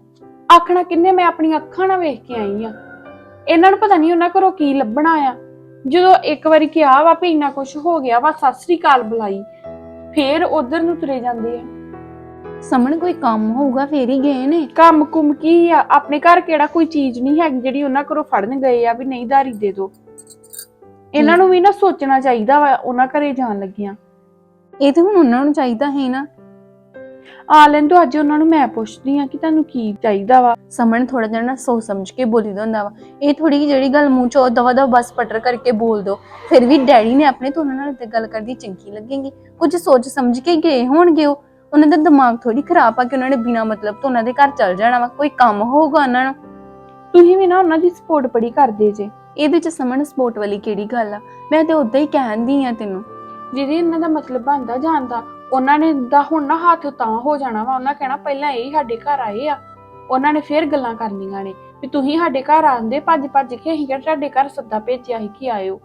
ਆਖਣਾ ਕਿੰਨੇ ਮੈਂ ਆਪਣੀਆਂ ਅੱਖਾਂ ਨਾਲ ਵੇਖ ਕੇ ਆਈ ਆ। ਇਹਨਾਂ ਨੂੰ ਪਤਾ ਨਹੀਂ ਉਹਨਾਂ ਘਰੋਂ ਕੀ ਲੱਭਣਾ ਆ। ਜਦੋਂ ਇੱਕ ਵਾਰੀ ਕਿਹਾ ਵਾ ਵੀ ਇੰਨਾ ਕੁਝ ਹੋ ਗਿਆ ਵਾ ਸਤਿ ਸ੍ਰੀ ਅਕਾਲ ਬੁਲਾਈ। ਫੇਰ ਉਧਰ ਨੂੰ ਤੁਰੇ ਜਾਂਦੇ ਆ। ਸਮਣ ਕੋਈ ਕੰਮ ਹੋਊਗਾ ਫੇਰ ਹੀ ਗਏ ਨੇ। ਕੰਮ ਕੁਮ ਕੀ ਆ? ਆਪਣੇ ਘਰ ਕਿਹੜਾ ਕੋਈ ਚੀਜ਼ ਨਹੀਂ ਹੈਗੀ ਜਿਹੜੀ ਉਹਨਾਂ ਘਰੋਂ ਫੜਨ ਗਏ ਆ ਵੀ ਨਹੀਂ ਧਾਰੀ ਦੇ ਦੋ। ਇਹਨਾਂ ਨੂੰ ਵੀ ਨਾ ਸੋਚਣਾ ਚਾਹੀਦਾ ਵਾ ਉਹਨਾਂ ਘਰੇ ਜਾਣ ਲੱਗਿਆਂ। ਇਹ ਤੇ ਹੁਣ ਉਹਨਾਂ ਨੂੰ ਚਾਹੀਦਾ ਹੈ ਨਾ। ਆ ਲੈਂਦੋ ਅੱਜ ਉਹਨਾਂ ਨੂੰ ਮੈਂ ਪੁੱਛਦੀ ਆ ਕਿ ਤੁਹਾਨੂੰ ਕੀ ਚਾਹੀਦਾ ਵਾ। ਸਮਣ ਥੋੜਾ ਜਿਹਾ ਨਾ ਸੋਚ ਸਮਝ ਕੇ ਬੋਲੀਦਾ ਹੁੰਦਾ ਵਾ। ਇਹ ਥੋੜੀ ਜਿਹੜੀ ਗੱਲ ਮੂੰਹ ਚੋਂ ਦਵਾ ਦਵਾ ਬਸ ਪਟਰ ਕਰਕੇ ਬੋਲ ਦੋ। ਫਿਰ ਵੀ ਡੈਡੀ ਨੇ ਆਪਣੇ ਤੋਂ ਉਹਨਾਂ ਨਾਲ ਤੇ ਗੱਲ ਕਰਦੀ ਚੰਗੀ ਲੱਗੇਗੀ। ਕੁਝ ਸੋਚ ਸਮਝ ਕੇ ਗਏ ਹੋਣਗੇ ਉਹ। ਉਹਨਾਂ ਦਾ ਦਿਮਾਗ ਥੋੜੀ ਖਰਾਬ ਆ ਕਿ ਉਹਨਾਂ ਨੇ ਬਿਨਾ ਮਤਲਬ ਤੋਂ ਉਹਨਾਂ ਦੇ ਘਰ ਚੱਲ ਜਾਣਾ ਵਾ। ਕੋਈ ਕੰਮ ਹੋਊਗਾ ਉਹਨਾਂ ਨੂੰ। ਤੁਸੀਂ ਵੀ ਨਾ ਉਹਨਾਂ ਦੀ ਸਪੋਰਟ ਬੜੀ ਕਰਦੇ ਜੇ। ਇਹਦੇ ਚ ਸਮਣ ਸਪੋਰਟ ਵਾਲੀ ਕਿਹੜੀ ਗੱਲ ਆ? ਮੈਂ ਤੇ ਉਦਾਂ ਹੀ ਕਹਿੰਦੀ ਆ ਤੈਨੂੰ। ਜਿਹਦੀ ਇਹਨਾਂ ਦਾ ਮਤਲਬ ਬਣਦਾ ਜਾਂਦਾ ਉਹਨਾਂ ਨੇ ਦਾ ਹੁਣ ਨਾ ਹੱਥ ਤਾਂ ਹੋ ਜਾਣਾ ਵਾ ਉਹਨਾਂ ਕਹਿਣਾ ਪਹਿਲਾਂ ਇਹ ਸਾਡੇ ਘਰ ਆਏ ਆ। ਉਹਨਾਂ ਨੇ ਫੇਰ ਗੱਲਾਂ ਕਰਨੀਆਂ ਨੇ ਵੀ ਤੁਸੀਂ ਸਾਡੇ ਘਰ ਆਂਦੇ ਭੱਜ ਭੱਜ ਕੇ ਅਸੀਂ ਕਿਹੜਾ ਤੁਹਾਡੇ ਘਰ ਸੱਦਾ ਭੇਜਿਆ ਸੀ ਕਿ ਆਇਓ।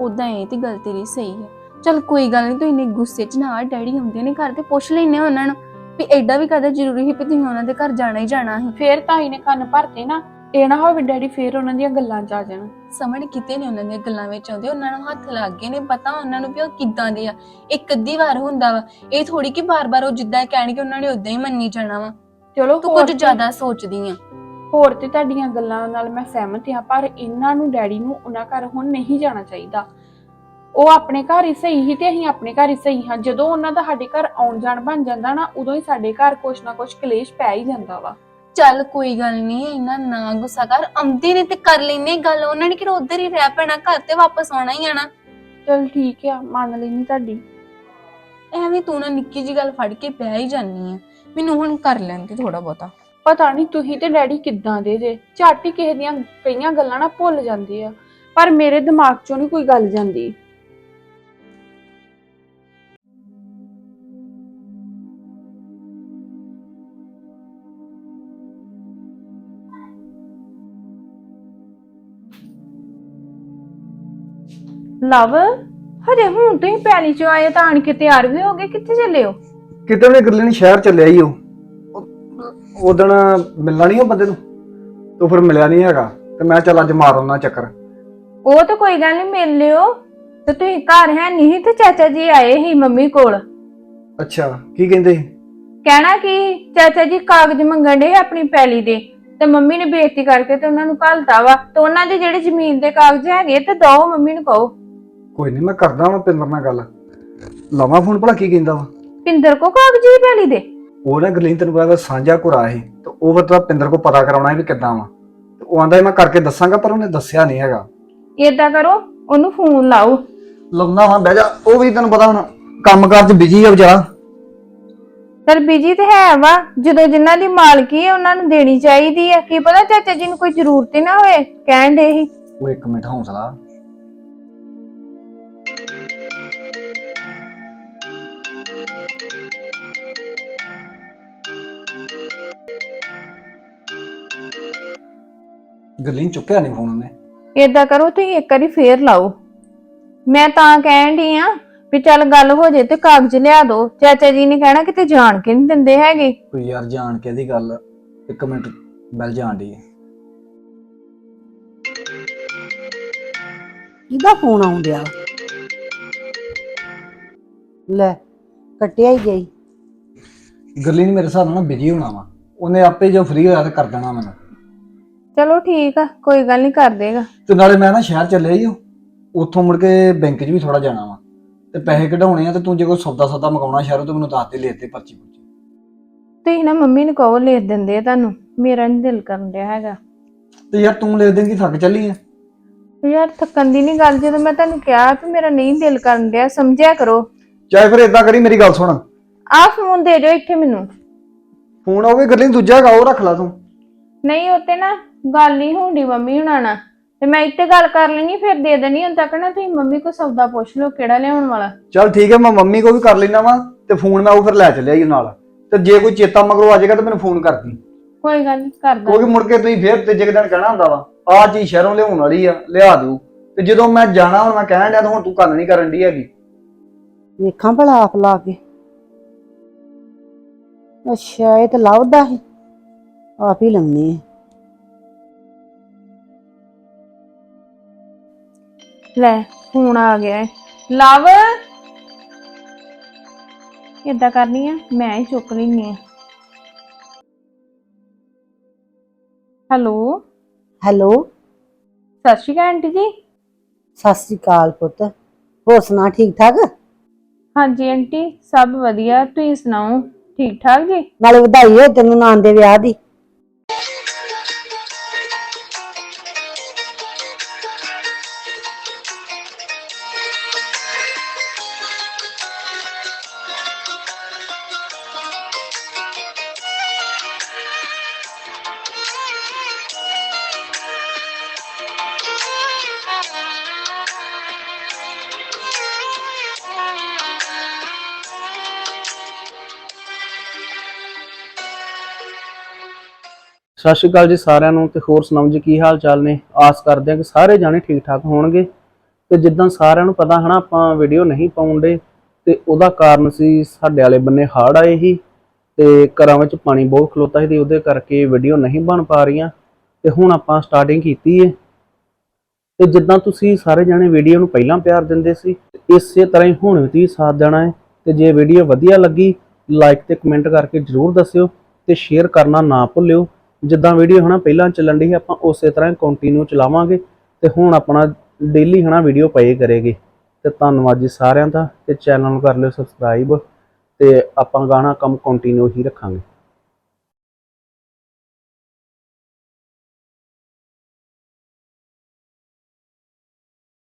ਉਦਾਂ ਇਹ ਤੇ ਗੱਲ ਤੇਰੀ ਸਹੀ ਹੈ ਚਲ ਕੋਈ ਗੱਲ ਨਹੀਂ ਤੂੰ ਇੰਨੇ ਗੁੱਸੇ 'ਚ ਨਾ ਆ, ਡੈਡੀ ਹੁੰਦੇ ਨੇ ਘਰ ਤੇ ਪੁੱਛ ਲੈਨੇ ਉਹਨਾਂ ਨੂੰ ਵੀ ਐਡਾ ਵੀ ਕਦਾ ਜ਼ਰੂਰੀ ਸੀ ਵੀ ਤੁਸੀਂ ਉਹਨਾਂ ਦੇ ਘਰ ਜਾਣਾ ਹੀ ਜਾਣਾ ਸੀ। ਫੇਰ ਤਾਈ ਨੇ ਕੰਨ ਭਰਤੇ ਨਾ ਇਹ ਨਾ ਹੋਵੇ ਡੈਡੀ ਫੇਰ ਉਹਨਾਂ ਦੀਆਂ ਗੱਲਾਂ 'ਚ ਆ ਜਾਣ। ਸਮਝ ਕਿਤੇ ਨਹੀਂ ਉਹਨਾਂ ਦੀਆਂ ਗੱਲਾਂ ਵਿੱਚ ਆਉਂਦੇ ਉਹਨਾਂ ਨੂੰ ਹੱਥ ਲੱਗ ਗਏ ਨੇ ਪਤਾ ਉਹਨਾਂ ਨੂੰ ਵੀ ਉਹ ਕਿੱਦਾਂ ਦੇ ਆ। ਇੱਕ ਅੱਧੀ ਵਾਰ ਹੁੰਦਾ ਵਾ ਇਹ ਥੋੜੀ ਕਿ ਬਾਰ-ਬਾਰ ਉਹ ਜਿੱਦਾਂ ਕਹਿਣਗੇ ਉਹਨਾਂ ਨੇ ਉਦਾਂ ਹੀ ਮੰਨੀ ਜਾਣਾ ਵਾ। ਚਲੋ ਤੂੰ ਹੋਰ ਕੁਝ ਤੇ- ਜ਼ਿਆਦਾ ਸੋਚਦੀ ਆ। ਹੋਰ ਤੇ ਤੁਹਾਡੀਆਂ ਗੱਲਾਂ ਨਾਲ ਮੈਂ ਸਹਿਮਤ ਹਾਂ ਪਰ ਇਹਨਾਂ ਨੂੰ ਡੈਡੀ ਨੂੰ ਉਹਨਾਂ ਘਰ ਹੁਣ ਨਹੀਂ ਜਾਣਾ ਚਾਹੀਦਾ। ਉਹ ਆਪਣੇ ਘਰ ਹੀ ਸਹੀ ਸੀ ਤੇ ਅਸੀਂ ਆਪਣੇ ਘਰ ਹੀ ਸਹੀ ਹਾਂ। ਜਦੋਂ ਉਹਨਾਂ ਦਾ ਸਾਡੇ ਘਰ ਆਉਣ ਜਾਣ ਬਣ ਜਾਂਦਾ ਨਾ ਉਦੋਂ ਹੀ ਸਾਡੇ ਘਰ ਕੁਛ ਨਾ ਕੁਛ ਕਲੇਸ਼ ਪੈ ਹੀ ਜਾਂਦਾ ਵਾ। ਚੱਲ ਕੋਈ ਗੱਲ ਨਹੀਂ ਇੰਨਾ ਨਾ ਗੁੱਸਾ ਕਰ। ਆਉਂਦੀ ਨੇ ਤੇ ਕਰ ਲੈਨੇ ਗੱਲ। ਉਹਨਾਂ ਨੇ ਕਿਹੜਾ ਉਧਰ ਹੀ ਰਹਿ ਪੈਣਾ ਘਰ ਤੇ ਵਾਪਸ ਆਉਣਾ ਹੀ ਆਣਾ। ਚਲ ਠੀਕ ਆ ਮੰਨ ਲੈਣੀ ਤੁਹਾਡੀ। ਐਵੇਂ ਤੂੰ ਨਾ ਨਿੱਕੀ ਜੀ ਗੱਲ ਫੜ ਕੇ ਬਹਿ ਹੀ ਜਾਨੀ ਆ। ਮੈਨੂੰ ਹੁਣ ਕਰ ਲੈਂਦੇ ਥੋੜਾ ਬਹੁਤਾ। ਪਤਾ ਨਹੀਂ ਤੁਸੀਂ ਤੇ ਡੈਡੀ ਕਿੱਦਾਂ ਦੇ ਜੇ। ਝੱਟ ਕਿਸੇ ਦੀਆਂ ਕਈਆਂ ਗੱਲਾਂ ਨਾ ਭੁੱਲ ਜਾਂਦੇ ਆ। ਪਰ ਮੇਰੇ ਦਿਮਾਗ ਚੋਂ ਨਹੀਂ ਕੋਈ ਗੱਲ ਜਾਂਦੀ। ਲਵ ਹਜੇ ਹੁਣ ਤੁਸੀਂ ਪੈਲੀ ਚੋਂ ਆਏ ਤਾਂ ਆਣ ਕੇ ਤਿਆਰ ਵੀ ਹੋ ਗਏ ਕਿੱਥੇ ਚੱਲੇ ਹੋ? ਕਿਤੇ ਉਹਨੇ ਗਰਲੀ ਨੇ ਸ਼ਹਿਰ ਚੱਲਿਆ ਹੀ ਉਹ। ਉਦਣ ਮਿਲਣਾ ਨਹੀਂ ਉਹ ਬੰਦੇ ਨੂੰ ਤੂੰ ਫਿਰ ਮਿਲਿਆ ਨਹੀਂ ਹੈਗਾ ਤੇ ਮੈਂ ਚੱਲ ਅੱਜ ਮਾਰ ਆਉਣਾ ਚੱਕਰ। ਉਹ ਤਾਂ ਕੋਈ ਗੱਲ ਨਹੀਂ ਮਿਲ ਲਿਓ। ਤੇ ਤੁਸੀਂ ਘਰ ਹੈ ਨਹੀਂ ਤੇ ਚਾਚਾ ਜੀ ਆਏ ਸੀ ਮੰਮੀ ਕੋਲ। ਅੱਛਾ ਕੀ ਕਹਿੰਦੇ? ਕਹਿਣਾ ਕਿ ਚਾਚਾ ਜੀ ਕਾਗਜ਼ ਮੰਗਣ ਦੇ ਆਪਣੀ ਪੈਲੀ ਦੇ ਤੇ ਮੰਮੀ ਨੇ ਬੇਇੱਜ਼ਤੀ ਕਰਕੇ ਤੇ ਉਹਨਾਂ ਨੂੰ ਘਲਤਾ ਵਾ। ਤੇ ਉਹਨਾਂ ਦੇ ਜਿਹੜੇ ਜ਼ਮੀਨ ਦੇ ਕਾਗਜ਼ ਹੈਗੇ ਤੇ ਦੋ ਮੰਮੀ ਨੂੰ ਕਹੋ। ਕੋਈ ਨਹੀਂ ਮੈਂ ਕਰਦਾ ਵਾਂ ਪਿੰਦਰ ਨਾਲ ਗੱਲ। ਲਾਵਾਂ ਫੋਨ ਭਲਾ ਕੀ ਕਹਿੰਦਾ ਵਾ? ਪਿੰਦਰ ਕੋ ਕਾਗਜ਼ ਪੈਲੀ ਦੇ। ਉਹ ਨਾ ਗਰਲੀਨ ਤੈਨੂੰ ਪਤਾ ਸਾਂਝਾ ਘੁਰਾ ਇਹ ਤੇ ਉਹ ਮਤਲਬ ਪਿੰਦਰ ਕੋ ਪਤਾ ਕਰਾਉਣਾ ਹੈ ਵੀ ਕਿੱਦਾਂ ਵਾ। ਤੇ ਉਹ ਆਂਦਾ ਮੈਂ ਕਰਕੇ ਦੱਸਾਂਗਾ ਪਰ ਉਹਨੇ ਦੱਸਿਆ ਨਹੀਂ ਹੈਗਾ। ਏਦਾਂ ਕਰੋ ਉਹਨੂੰ ਫੋਨ ਲਾਓ। ਲਾਉਣਾ ਹਾਂ ਬਹਿ ਜਾ ਉਹ ਵੀ ਤੈਨੂੰ ਪਤਾ ਹੁਣ ਕੰਮਕਾਰ 'ਚ ਬਿਜ਼ੀ ਆ ਵਿਚਾਰਾ। ਪਰ ਬੀਜੀ ਤੇ ਹੈ ਵਾ ਜਦੋਂ ਜਿਨ੍ਹਾਂ ਦੀ ਮਾਲਕੀ ਹੈ ਉਹਨਾਂ ਨੂੰ ਦੇਣੀ ਚਾਹੀਦੀ ਹੈ ਕੀ ਪਤਾ ਚਾਚਾ ਜੀ ਨੂੰ ਕੋਈ ਜ਼ਰੂਰਤ ਹੀ ਨਾ ਹੋਏ ਕਹਿਣ ਦੇ ਹੀ ਉਹ ਇੱਕ ਮਿੰਟ ਹੌਸਲਾ। ਗਰਲੀਨ ਚੁੱਕਿਆ ਨਹੀਂ ਫੋਨ ਉਹਨੇ। ਏਦਾਂ ਕਰੋ ਤੁਸੀਂ ਇੱਕ ਵਾਰੀ ਫੇਰ ਲਾਓ। ਮੈਂ ਤਾਂ ਕਹਿਣ ਦੀ ਆ ਵੀ ਚੱਲ ਗੱਲ ਹੋ ਜੇ ਤੇ ਕਾਗਜ਼ ਲਿਆ ਦਿਓ। ਚਾਚਾ ਜੀ ਨੇ ਕਹਿਣਾ ਕਿਤੇ ਜਾਣ ਕੇ ਨਹੀਂ ਦਿੰਦੇ ਹੈਗੇ। ਕੋਈ ਯਾਰ ਜਾਣ ਕੇ ਦੀ ਗੱਲ ਇੱਕ ਮਿੰਟ ਬੈਲ ਜਾਣ ਦੀ ਕਿਹਦਾ ਫੋਨ ਆਉਂਦਿਆ ਲੈ ਕੱਟਿਆ ਹੀ ਗਈ ਗਰਲੀਨ ਮੇਰੇ ਹਿਸਾਬ ਨਾਲ ਬਿਜ਼ੀ ਹੋਣਾ ਵਾ। ਉਹਨੇ ਆਪੇ ਜੋ ਫ੍ਰੀ ਹੋਇਆ ਤੇ ਕਰ ਦੇਣਾ ਮੈਨੂੰ। ਚਲੋ ਠੀਕ ਆ ਕੋਈ ਗੱਲ ਨਹੀਂ ਕਰ ਦੇਗਾ। ਤੇ ਨਾਲੇ ਮੈਂ ਨਾ ਸ਼ਹਿਰ ਚੱਲਿਆ ਹੀ ਉੱਥੋਂ ਮੁੜ ਕੇ ਬੈਂਕ 'ਚ ਵੀ ਥੋੜਾ ਜਾਣਾ ਵਾ। ਤੇ ਪੈਸੇ ਕਢਾਉਣੇ ਆ ਤੇ ਤੂੰ ਜੇ ਕੋਈ ਸੌਦਾ ਸੌਦਾ ਮੰਗਾਉਣਾ ਸ਼ਹਿਰੋਂ ਤੇ ਮੈਨੂੰ ਦੱਸ ਦੇ ਲੈ ਤੇ ਪਰਚੀ ਪੁਰਚੀ। ਤੁਸੀਂ ਨਾ ਮੰਮੀ ਨੂੰ ਕਹੋ ਲਿਖ ਦਿੰਦੇ ਆ ਤੁਹਾਨੂੰ। ਮੇਰਾ ਨਹੀਂ ਦਿਲ ਕਰਨ ਰਿਹਾ ਹੈਗਾ। ਤੇ ਯਾਰ ਤੂੰ ਲੈ ਦੇਂਗੀ ਥੱਕ ਚੱਲੀ ਆ। ਯਾਰ ਥੱਕਣ ਦੀ ਨਹੀਂ ਗੱਲ ਜਦੋਂ ਮੈਂ ਤੁਹਾਨੂੰ ਕਿਹਾ ਕਿ ਮੇਰਾ ਨਹੀਂ ਦਿਲ ਕਰਨ ਰਿਹਾ ਸਮਝਿਆ ਕਰੋ। ਚਾਹੇ ਫਿਰ ਇਦਾਂ ਕਰੀ ਮੇਰੀ ਗੱਲ ਸੁਣ। ਆ ਫੋਨ ਦੇ ਦਿਓ ਇੱਥੇ ਮੈਨੂੰ। ਫੋਨ ਉਹ ਵੀ ਗੱਲੀ ਦੂਜਾ ਹੈਗਾ ਉਹ ਰੱਖ ਲਾ ਤੂੰ। ਨਹੀਂ ਉੱਤੇ ਨਾ ਗੱਲ ਨਹੀਂ ਹੁੰਦੀ ਮੰਮੀ ਹੁਣਾਂ ਨਾਲ। ਤੇ ਮੈਂ ਇੱਥੇ ਗੱਲ ਕਰ ਲੈਣੀ ਫਿਰ ਦੇ ਦੇਣੀ ਹੁਣ ਤੱਕ ਨਾ ਤੁਸੀਂ ਮੰਮੀ ਕੋ ਸੌਦਾ ਪੁੱਛ ਲਓ ਕਿਹੜਾ ਲਿਆਉਣ ਵਾਲਾ। ਚੱਲ ਠੀਕ ਹੈ ਮੈਂ ਮੰਮੀ ਕੋ ਵੀ ਕਰ ਲੈਣਾ ਵਾ ਤੇ ਫੋਨ ਮੈਂ ਉਹ ਫਿਰ ਲੈ ਚੱਲਿਆ ਜੀ ਨਾਲ। ਤੇ ਜੇ ਕੋਈ ਚੇਤਾ ਮਗਰੋਂ ਆ ਜਾਏਗਾ ਤਾਂ ਮੈਨੂੰ ਫੋਨ ਕਰਦੀ। ਕੋਈ ਗੱਲ ਨਹੀਂ ਕਰਦਾ। ਕਿਉਂਕਿ ਮੁੜ ਕੇ ਤੁਸੀਂ ਫੇਰ ਤੀਜੇ ਕੁ ਦਿਨ ਕਹਿਣਾ ਹੁੰਦਾ ਵਾ ਆਹ ਚੀਜ਼ ਸ਼ਹਿਰੋਂ ਲਿਆਉਣ ਵਾਲੀ ਆ ਲਿਆ ਦਿਓ। ਤੇ ਜਦੋਂ ਮੈਂ ਜਾਣਾ ਹੁਣ ਮੈਂ ਕਹਿਣ ਡਿਆ ਤਾਂ ਹੁਣ ਤੂੰ ਕੰਨ ਨਹੀਂ ਕਰਨ ਦੀ ਹੈਗੀ। ਵੇਖਾਂ ਭਲਾ ਆਪ ਲਾ ਕੇ। ਅੱਛਾ ਇਹ ਤਾਂ ਲਾਉਦਾ ਹੈ ਆਪ ਹੀ ਲੰਮੀ ਲੈ ਫੋਨ ਆ ਗਿਆ ਹੈ ਲਵ! ਏਦਾਂ ਕਰਨੀ ਆ ਮੈਂ ਹੀ ਚੁੱਕ ਲੈਣੀ ਆ। ਹੈਲੋ? ਹੈਲੋ? ਸਤਿ ਸ਼੍ਰੀ ਅਕਾਲ ਆਂਟੀ ਜੀ। ਸਤਿ ਸ੍ਰੀ ਅਕਾਲ ਪੁੱਤ। ਹੋਰ ਸੁਣਾ ਠੀਕ ਠਾਕ? ਹਾਂਜੀ ਆਂਟੀ ਸਭ ਵਧੀਆ। ਤੁਸੀਂ ਸੁਣਾਓ ਠੀਕ ਠਾਕ ਜੀ? ਨਾਲੇ ਵਧਾਈ ਹੋ ਤੈਨੂੰ ਨਾਂ ਦੇ ਵਿਆਹ ਦੀ। ਸਤਿ ਸ਼੍ਰੀ ਅਕਾਲ ਜੀ ਸਾਰਿਆਂ ਨੂੰ ਤੇ ਹੋਰ ਸੁਣਾਓ ਜੀ, ਕੀ ਹਾਲ ਚਾਲ ਨੇ? ਆਸ ਕਰਦੇ ਹਾਂ ਕਿ ਸਾਰੇ ਜਾਣੇ ਠੀਕ ਠਾਕ ਹੋਣਗੇ। ਤੇ ਜਿੱਦਾਂ ਸਾਰਿਆਂ ਨੂੰ ਪਤਾ ਹਨਾ, ਆਪਾਂ ਵੀਡੀਓ ਨਹੀਂ ਪਾਉਂਦੇ ਤੇ ਉਹਦਾ ਕਾਰਨ ਸੀ ਸਾਡੇ ਵਾਲੇ ਬੰਨੇ ਹੜ੍ਹ ਆਏ ਸੀ, ਤੇ ਘਰਾਂ ਵਿੱਚ ਪਾਣੀ ਬਹੁਤ ਖਲੋਤਾ ਸੀ ਤੇ ਉਹਦੇ ਕਰਕੇ ਵੀਡੀਓ ਨਹੀਂ ਬਣ ਪਾ ਰਹੀਆਂ। ਤੇ ਹੁਣ ਆਪਾਂ ਸਟਾਰਟਿੰਗ ਕੀਤੀ ਹੈ ਤੇ ਜਿੱਦਾਂ ਤੁਸੀਂ ਸਾਰੇ ਜਾਣੇ ਵੀਡੀਓ ਨੂੰ ਪਹਿਲਾਂ ਪਿਆਰ ਦਿੰਦੇ ਸੀ, ਇਸੇ ਤਰ੍ਹਾਂ ਹੀ ਹੁਣ ਵੀ ਤੁਸੀਂ ਸਾਥ ਦੇਣਾ ਹੈ ਤੇ ਜੇ ਵੀਡੀਓ ਵਧੀਆ ਲੱਗੀ ਲਾਈਕ ਤੇ ਕਮੈਂਟ ਕਰਕੇ ਜਰੂਰ ਦੱਸਿਓ ਤੇ ਸ਼ੇਅਰ ਕਰਨਾ ਨਾ ਭੁੱਲਿਓ। ਜਿੱਦਾਂ ਵੀਡੀਓ ਹਨਾ ਪਹਿਲਾਂ ਚੱਲਣ ਦੀ ਆਪਾਂ ਉਸੇ ਤਰ੍ਹਾਂ ਕੰਟੀਨਿਊ ਚਲਾਵਾਂਗੇ ਤੇ ਹੁਣ ਆਪਣਾ ਡੇਲੀ ਹਨਾ ਵੀਡੀਓ ਪਏ ਕਰੇਗੀ। ਤੇ ਧੰਨਵਾਦ ਜੀ ਸਾਰਿਆਂ ਦਾ ਤੇ ਚੈਨਲ ਨੂੰ ਕਰ ਲਿਓ ਸਬਸਕ੍ਰਾਈਬ ਤੇ ਆਪਾਂ ਗਾਣਾ ਕੰਮ ਕੰਟੀਨਿਊ ਹੀ ਰੱਖਾਂਗੇ।